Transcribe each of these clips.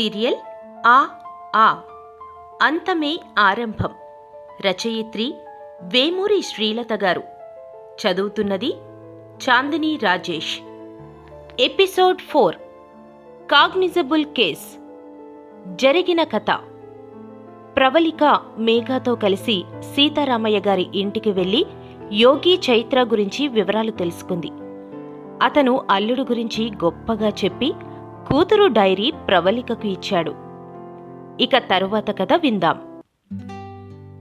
Serial ఆ ఆ. అంతమే ఆరంభం. రచయిత్రి వేమూరి శ్రీలత గారు. చదువుతున్నది Chandini Rajesh. Episode four. Cognizable case. జరిగిన కథ. ప్రవళిక మేఘాతో కలిసి సీతారామయ్య గారి ఇంటికి వెళ్ళి యోగి చైత్ర గురించి వివరాలు తెలుసుకుంది. అతను అల్లుడు గురించి గొప్పగా చెప్పి కూతురు డైరీ ప్రవళికకు ఇచ్చాడు. ఇక తరువాత కథ విందాం.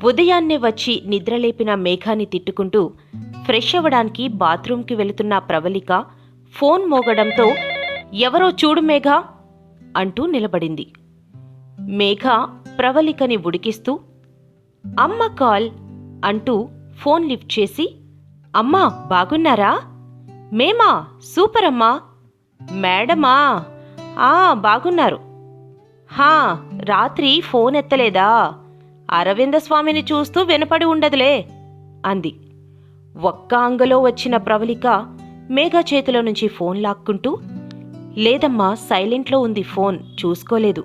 ఉదయాన్నే వచ్చి నిద్రలేపిన మేఘాన్ని తిట్టుకుంటూ ఫ్రెష్ అవ్వడానికి బాత్రూంకి వెళుతున్న ప్రవళిక ఫోన్ మోగడంతో ఎవరో చూడు మేఘ అంటూ నిలబడింది. మేఘ ప్రవళికని ఉడికిస్తూ అమ్మ కాల్ అంటూ ఫోన్ లిఫ్ట్ చేసి అమ్మా బాగున్నారా? మేమా? సూపర్ అమ్మా మేడమా? ఆ బాగున్నారు. హా రాత్రి ఫోన్ ఎత్తలేదా? అరవింద స్వామిని చూస్తూ వినపడి ఉండదులే అంది. ఒక్క అంగలో వచ్చిన ప్రవళిక మేఘ చేతిలో నుంచి ఫోన్ లాక్కుంటూ లేదమ్మా సైలెంట్లో ఉంది ఫోన్ చూసుకోలేదు.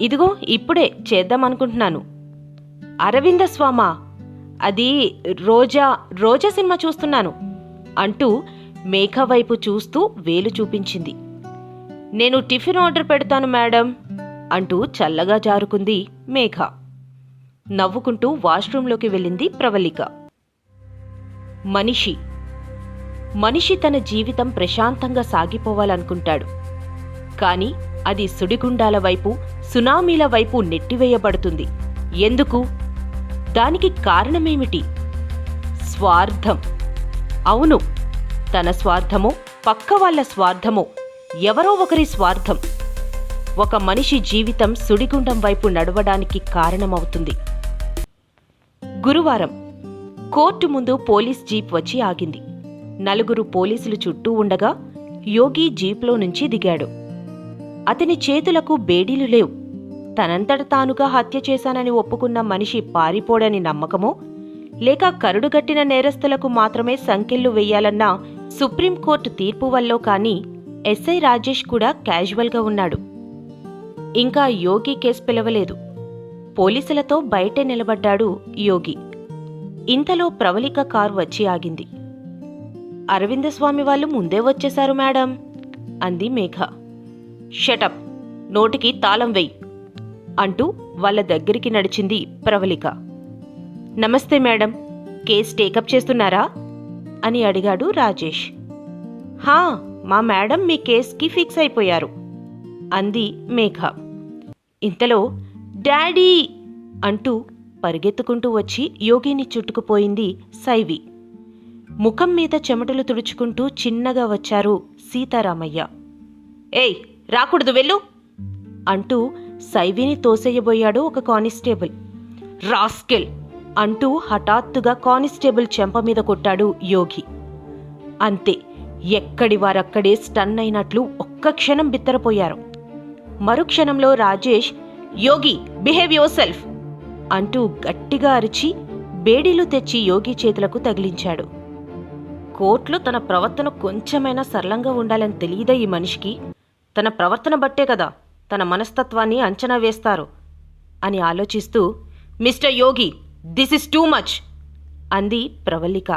ఇదిగో ఇప్పుడే చేద్దామనుకుంటున్నాను. అరవింద స్వామా అది రోజా రోజా సినిమా చూస్తున్నాను అంటూ మేఘ వైపు చూస్తూ వేలు చూపించింది. నేను టిఫిన్ ఆర్డర్ పెడతాను మేడం అంటూ చల్లగా జారుకుంది మేఘ. నవ్వుకుంటూ వాష్రూంలోకి వెళ్ళింది ప్రవళిక. మనిషి. మనిషి తన జీవితం ప్రశాంతంగా సాగిపోవాలనుకుంటాడు. కాని అది సుడిగుండాల వైపు సునామీల వైపు నెట్టివేయబడుతుంది. ఎందుకు? దానికి కారణమేమిటి? స్వార్థం. అవును. తన స్వార్థమో పక్క వాళ్ళ స్వార్థమో. ఎవరో ఒకరి స్వార్థం. ఒక మనిషి జీవితం సుడిగుండం వైపు నడవడానికి కారణమవుతుంది. గురువారం కోర్టు ముందు పోలీస్ జీప్ వచ్చి ఆగింది. నలుగురు పోలీసులు చుట్టూ ఉండగా యోగి జీప్లో నుంచి దిగాడు. అతని చేతులకు బేడీలు లేవు. తనంతట తానుగా హత్య చేశానని ఒప్పుకున్న మనిషి పారిపోడని నమ్మకమో లేక కరుడుగట్టిన నేరస్తులకు మాత్రమే సంకెళ్ళు వెయ్యాలన్న సుప్రీంకోర్టు తీర్పు వల్లో కానీ ఎస్ఐ రాజేష్ కూడా క్యాజువల్గా ఉన్నాడు. ఇంకా యోగి కేసు పిలవలేదు. పోలీసులతో బయటే నిలబడ్డాడు యోగి. ఇంతలో ప్రవళిక కారు వచ్చి ఆగింది. అరవిందస్వామి వాళ్ళు ముందే వచ్చేశారు మేడం అంది మేఘ. షటప్ నోటికి తాళం వెయ్యి అంటూ వాళ్ళ దగ్గరికి నడిచింది ప్రవళిక. నమస్తే మేడం కేస్ టేకప్ చేస్తున్నారా? అని అడిగాడు రాజేష్. హా మా మేడం మీ కేస్కి ఫిక్స్ అయిపోయారు అంది మేఘ. ఇంతలో డాడీ! అంటూ పరిగెత్తుకుంటూ వచ్చి యోగిని చుట్టుకుపోయింది సైవి. ముఖం మీద చెమటలు తుడుచుకుంటూ చిన్నగా వచ్చారు సీతారామయ్య. ఏయ్ రాకూడదు వెళ్ళు! అంటూ సైవిని తోసేయబోయాడు ఒక కానిస్టేబుల్. రాస్కెల్! అంటూ హఠాత్తుగా కానిస్టేబుల్ చెంప మీద కొట్టాడు యోగి. అంతే ఎక్కడి వారక్కడే స్టన్ అయినట్లు ఒక్క క్షణం బిత్తరపోయారు. మరుక్షణంలో Rajesh Yogi behave yourself అంటూ గట్టిగా అరిచి బేడీలు తెచ్చి యోగి చేతులకు తగిలించాడు. కోర్టులో తన ప్రవర్తన కొంచెమైనా సరళంగా ఉండాలని తెలియదా ఈ మనిషికి? తన ప్రవర్తన బట్టే కదా తన మనస్తత్వాన్ని అంచనా వేస్తారు అని ఆలోచిస్తూ mister Yogi this is too much అంది ప్రవళిక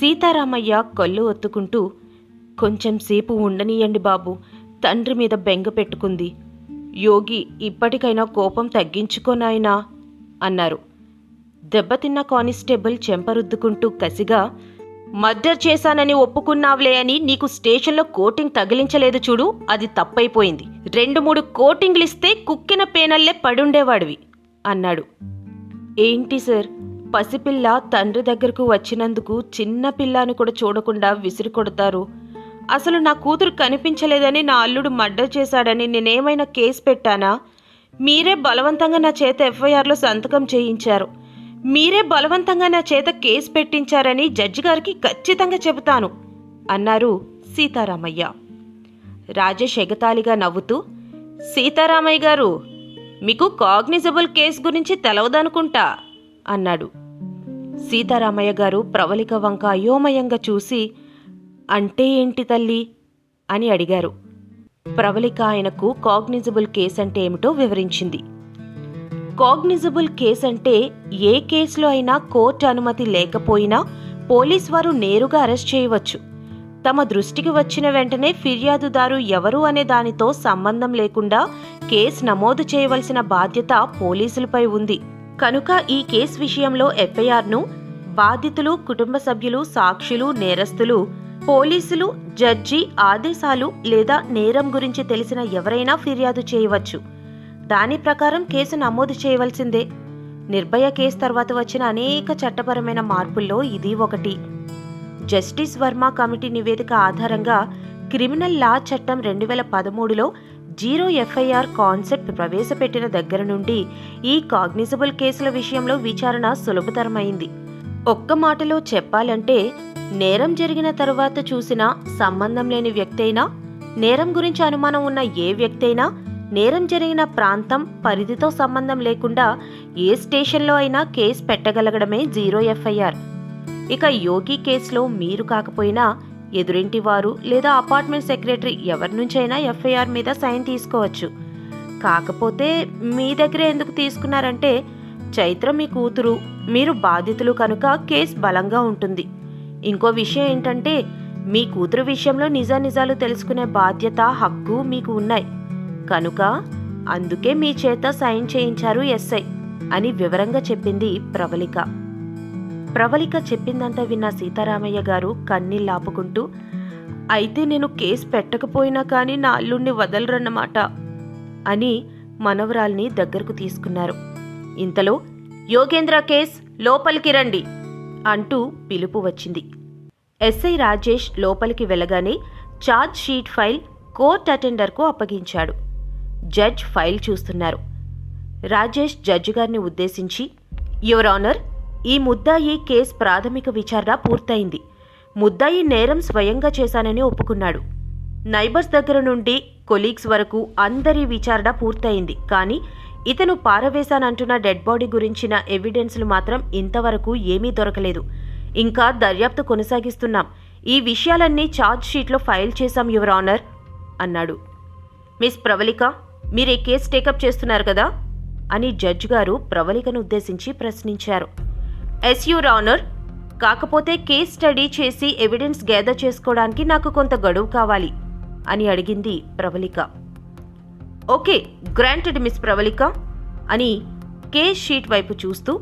సీతారామయ్య కళ్ళు ఒత్తుకుంటూ కొంచెం సేపు ఉండనీయండి బాబు తండ్రి మీద బెంగ పెట్టుకుంది. యోగి ఇప్పటికైనా కోపం తగ్గించుకోనాయనా అన్నారు. దెబ్బతిన్న కానిస్టేబుల్ చెంపరుద్దుకుంటూ కసిగా మర్డర్ చేశానని ఒప్పుకున్నావులే అని నీకు స్టేషన్లో కోటింగ్ తగిలించలేదు చూడు అది తప్పైపోయింది. రెండు మూడు కోటింగ్లు ఇస్తే కుక్కిన పేనల్లే పడుండేవాడివి అన్నాడు. ఏంటి సార్? పసిపిల్ల తండ్రి దగ్గరకు వచ్చినందుకు చిన్న పిల్లని కూడా చూడకుండా విసిరి కొడతారు అసలు నా కూతురు కనిపించలేదని నా అల్లుడు మర్డర్ చేశాడని నేనేమైనా కేసు పెట్టానా? మీరే బలవంతంగా నా చేత ఎఫ్ఐఆర్లో సంతకం చేయించారు. మీరే బలవంతంగా నా చేత కేసు పెట్టించారని జడ్జి గారికి ఖచ్చితంగా చెబుతాను అన్నారు సీతారామయ్య. రాజేష్ ఎగతాళిగా నవ్వుతూ సీతారామయ్య గారు మీకు కాగ్నిజబుల్ కేసు గురించి తెలవదనుకుంటా అన్నాడు. సీతారామయ్య గారు ప్రవళిక వంక అయోమయంగా చూసి అంటే ఏంటి తల్లి? అని అడిగారు. ప్రవళిక ఆయనకు కాగ్నిజబుల్ కేస్ అంటే ఏమిటో వివరించింది. కాగ్నిజబుల్ కేస్ అంటే ఏ కేసులో అయినా కోర్టు అనుమతి లేకపోయినా పోలీస్ వారు నేరుగా అరెస్ట్ చేయవచ్చు. తమ దృష్టికి వచ్చిన వెంటనే ఫిర్యాదుదారు ఎవరు అనే దానితో సంబంధం లేకుండా కేసు నమోదు చేయవలసిన బాధ్యత పోలీసులపై ఉంది. కనుక ఈ కేసు విషయంలో ఎఫ్ఐఆర్ను బాధితులు కుటుంబ సభ్యులు సాక్షులు నేరస్తులు పోలీసులు జడ్జి ఆదేశాలు లేదా నేరం గురించి తెలిసిన ఎవరైనా ఫిర్యాదు చేయవచ్చు. దాని ప్రకారం కేసు నమోదు చేయవలసిందే. నిర్భయ కేసు తర్వాత వచ్చిన అనేక చట్టపరమైన మార్పుల్లో ఇది ఒకటి. జస్టిస్ వర్మ కమిటీ నివేదిక ఆధారంగా క్రిమినల్ లా చట్టం రెండు వేల పదమూడులో జీరో ఎఫ్ఐఆర్ కాన్సెప్ట్ ప్రవేశపెట్టిన దగ్గర నుండి ఈ కాగ్నిజబుల్ కేసుల విషయంలో విచారణ సులభతరమైంది. ఒక్క మాటలో చెప్పాలంటే నేరం జరిగిన తర్వాత చూసిన సంబంధం లేని వ్యక్తి అయినా నేరం గురించి అనుమానం ఉన్న ఏ వ్యక్తి అయినా నేరం జరిగిన ప్రాంతం పరిధితో సంబంధం లేకుండా ఏ స్టేషన్లో అయినా కేసు పెట్టగలగడమే జీరో ఎఫ్ఐఆర్. ఇక యోగి కేసులో మీరు కాకపోయినా ఎదురింటి వారు లేదా అపార్ట్మెంట్ సెక్రటరీ ఎవరి నుంచైనా ఎఫ్ఐఆర్ మీద సైన్ తీసుకోవచ్చు. కాకపోతే మీ దగ్గరే ఎందుకు తీసుకున్నారంటే చైత్ర మీ కూతురు మీరు బాధితులు కనుక కేసు బలంగా ఉంటుంది. ఇంకో విషయం ఏంటంటే మీ కూతురు విషయంలో నిజానిజాలు తెలుసుకునే బాధ్యత హక్కు మీకు ఉన్నాయి. కనుక అందుకే మీ చేత సైన్ చేయించారు ఎస్ఐ అని వివరంగా చెప్పింది ప్రవళిక ప్రవళిక చెప్పిందంతా విన్న సీతారామయ్య గారు కన్నీళ్ళాపుకుంటూ అయితే నేను కేసు పెట్టకపోయినా కానీ నా అల్లుణ్ణి వదలరన్నమాట అని మనవరాల్ని దగ్గరకు తీసుకున్నారు. ఇంతలో యోగేంద్ర కేస్ లోపలికి రండి అంటూ పిలుపు వచ్చింది. ఎస్ఐ రాజేష్ లోపలికి వెళ్ళగానే ఛార్జ్ షీట్ ఫైల్ కోర్ట్ అటెండర్కు అప్పగించాడు. జడ్జ్ ఫైల్ చూస్తున్నారు. రాజేష్ జడ్జి గారిని ఉద్దేశించి యువర్ ఆనర్ ఈ ముద్దాయి కేస్ ప్రాథమిక విచారణ పూర్తయింది. ముద్దాయి నేరం స్వయంగా చేశానని ఒప్పుకున్నాడు. నైబర్స్ దగ్గర నుండి కొలీగ్స్ వరకు అందరి విచారణ పూర్తయింది. కానీ ఇతను పారవేశానంటున్న డెడ్ బాడీ గురించిన ఎవిడెన్స్లు మాత్రం ఇంతవరకు ఏమీ దొరకలేదు. ఇంకా దర్యాప్తు కొనసాగిస్తున్నాం. ఈ విషయాలన్నీ ఛార్జ్ షీట్లో ఫైల్ చేశాం యువర్ ఆనర్ అన్నాడు. మిస్ ప్రవళిక మీరు ఈ కేసు టేకప్ చేస్తున్నారు కదా? అని జడ్జి గారు ప్రవళికను ఉద్దేశించి ప్రశ్నించారు. ఎస్ యూర్ ఆనర్ కాకపోతే కేస్ స్టడీ చేసి ఎవిడెన్స్ గ్యాదర్ చేసుకోవడానికి నాకు కొంత గడువు కావాలి అని అడిగింది Pravalika. Okay granted miss Pravalika అని కేస్ షీట్ వైపు చూస్తూ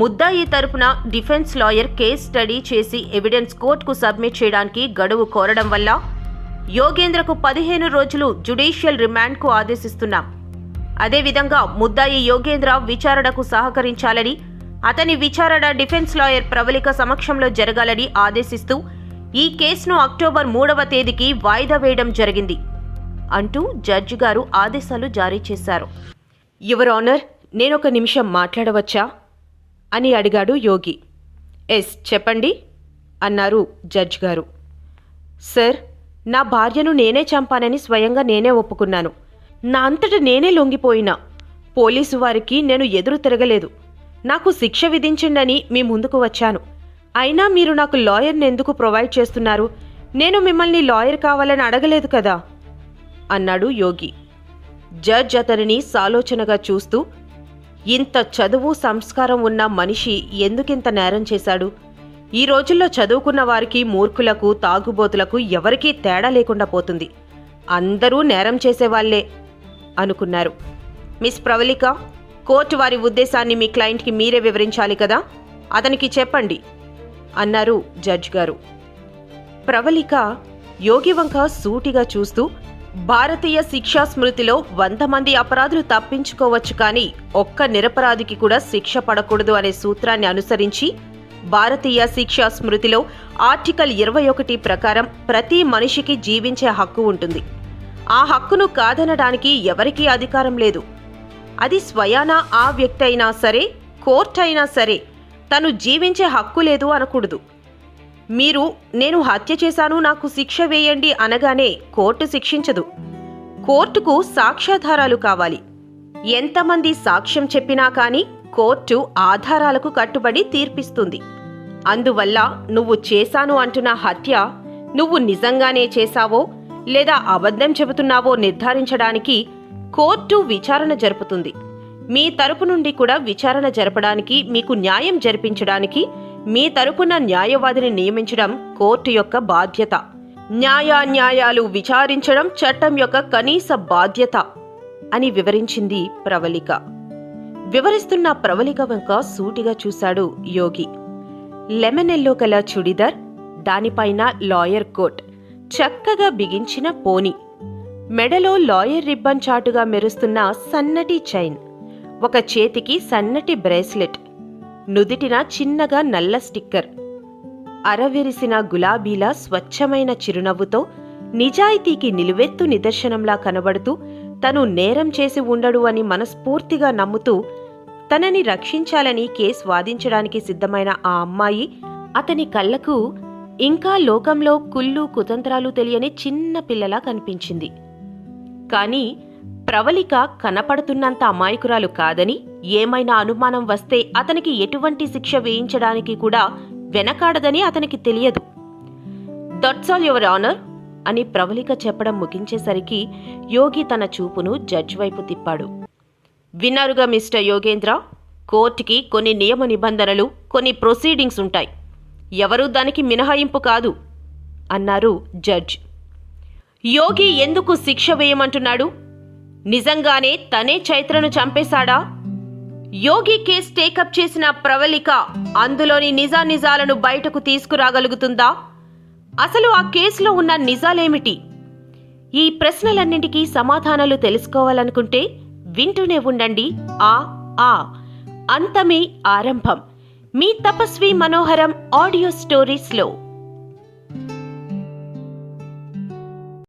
ముద్దాయి తరపున డిఫెన్స్ లాయర్ కేస్ స్టడీ చేసి ఎవిడెన్స్ కోర్టుకు సబ్మిట్ చేయడానికి గడువు కోరడం వల్ల యోగేంద్రకు పదిహేను రోజులు జుడిషియల్ రిమాండ్కు ఆదేశిస్తున్నాం. అదేవిధంగా ముద్దాయి యోగేంద్ర విచారణకు సహకరించాలని అతని విచారణ డిఫెన్స్ లాయర్ ప్రవళిక సమక్షంలో జరగాలని ఆదేశిస్తూ ఈ కేసును అక్టోబర్ మూడవ తేదీకి వాయిదా వేయడం జరిగింది అంటూ జడ్జి గారు ఆదేశాలు జారీ చేశారు. యువర్ ఆనర్ నేనొక నిమిషం మాట్లాడవచ్చా? అని అడిగాడు యోగి. ఎస్ చెప్పండి అన్నారు జడ్జ్ గారు. సార్ నా భార్యను నేనే చంపానని స్వయంగా నేనే ఒప్పుకున్నాను. నా అంతట నేనే లొంగిపోయినా. పోలీసు వారికి నేను ఎదురు తిరగలేదు. నాకు శిక్ష విధించిండని మీ ముందుకు వచ్చాను. అయినా మీరు నాకు లాయర్ని ఎందుకు ప్రొవైడ్ చేస్తున్నారు? నేను మిమ్మల్ని లాయర్ కావాలని అడగలేదు కదా? అన్నాడు యోగి. జడ్జ్ అతనిని సాలోచనగా చూస్తూ ఇంత చదువు సంస్కారం ఉన్న మనిషి ఎందుకింత నేరం చేశాడు? ఈ రోజుల్లో చదువుకున్న వారికి మూర్ఖులకు తాగుబోతులకు ఎవరికీ తేడా లేకుండా పోతుంది. అందరూ నేరం చేసేవాళ్ళే అనుకున్నారు. మిస్ ప్రవళిక కోర్టు వారి ఉద్దేశాన్ని మీ క్లయింట్కి మీరే వివరించాలి కదా? అతనికి చెప్పండి అన్నారు జడ్జ్ గారు. ప్రవళిక యోగివంక సూటిగా చూస్తూ భారతీయ శిక్షా స్మృతిలో వంద మంది అపరాధులు తప్పించుకోవచ్చు కానీ ఒక్క నిరపరాధికి కూడా శిక్ష పడకూడదు అనే సూత్రాన్ని అనుసరించి భారతీయ శిక్షా స్మృతిలో ఆర్టికల్ ఇరవై ఒకటి ప్రకారం ప్రతి మనిషికి జీవించే హక్కు ఉంటుంది. ఆ హక్కును కాదనడానికి ఎవరికీ అధికారం లేదు. అది స్వయానా ఆ వ్యక్తి అయినా సరే కోర్టు అయినా సరే తను జీవించే హక్కు లేదు అనకూడదు. మీరు నేను హత్య చేశాను నాకు శిక్ష వేయండి అనగానే కోర్టు శిక్షించదు. కోర్టుకు సాక్ష్యాధారాలు కావాలి. ఎంతమంది సాక్ష్యం చెప్పినా కానీ కోర్టు ఆధారాలకు కట్టుబడి తీర్పిస్తుంది. అందువల్ల నువ్వు చేశాను అంటున్న హత్య నువ్వు నిజంగానే చేశావో లేదా అబద్ధం చెబుతున్నావో నిర్ధారించడానికి కోర్టు విచారణ జరుపుతుంది. మీ తరపు నుండి కూడా విచారణ జరపడానికి మీకు న్యాయం జరిపించడానికి మీ తరపున న్యాయవాదిని నియమించడం కోర్టు యొక్క బాధ్యత. న్యాయాన్యాయాలు విచారించడం చట్టం యొక్క కనీస బాధ్యత అని వివరించింది ప్రవళిక. వివరిస్తున్న ప్రవళిక వంక సూటిగా చూశాడు యోగి. లెమన్ ఎల్లో గల చుడిదార్ దానిపైన లాయర్ కోట్ చక్కగా బిగించిన పోనీ. మెడలో లాయర్ రిబ్బన్ చాటుగా మెరుస్తున్న సన్నటి చైన్. ఒక చేతికి సన్నటి బ్రేస్లెట్. నుదిటిన చిన్నగా నల్ల స్టిక్కర్. అరవిరిసిన గులాబీల స్వచ్ఛమైన చిరునవ్వుతో నిజాయితీకి నిలువెత్తు నిదర్శనంలా కనబడుతూ తను నేరం చేసి ఉండడు అని మనస్ఫూర్తిగా నమ్ముతూ తనని రక్షించాలని కేసు వాదించడానికి సిద్ధమైన ఆ అమ్మాయి అతని కళ్ళకు ఇంకా లోకంలో కుళ్ళు కుతంత్రాలు తెలియని చిన్న పిల్లలా కనిపించింది. కానీ ప్రవళిక కనపడుతున్నంత అమాయకురాలు కాదని ఏమైనా అనుమానం వస్తే అతనికి ఎటువంటి శిక్ష వేయించడానికి కూడా వెనకాడదని అతనికి తెలియదు. దట్స్ ఆల్ యువర్ ఆనర్ అని ప్రవళిక చెప్పడం ముగించేసరికి యోగి తన చూపును జడ్జ్ వైపు తిప్పాడు. విన్నారుగా మిస్టర్ యోగేంద్ర? కోర్టుకి కొన్ని నియమ నిబంధనలు కొన్ని ప్రొసీడింగ్స్ ఉంటాయి. ఎవరూ దానికి మినహాయింపు కాదు అన్నారు జడ్జ్. యోగి ఎందుకు శిక్ష వేయమంటున్నాడు? నిజంగానే తనే చైత్రను చంపేశాడా? యోగి కేస్ టేకప్ చేసిన ప్రవళిక అందులోని నిజానిజాలను బయటకు తీసుకురాగలుగుతుందా? అసలు ఆ కేసులో ఉన్న నిజాలేమిటి? ఈ ప్రశ్నలన్నింటికీ సమాధానాలు తెలుసుకోవాలనుకుంటే వింటూనే ఉండండి. ఆ ఆ. అంతమే ఆరంభం. మీ తపస్వి మనోహరం ఆడియో స్టోరీస్లో.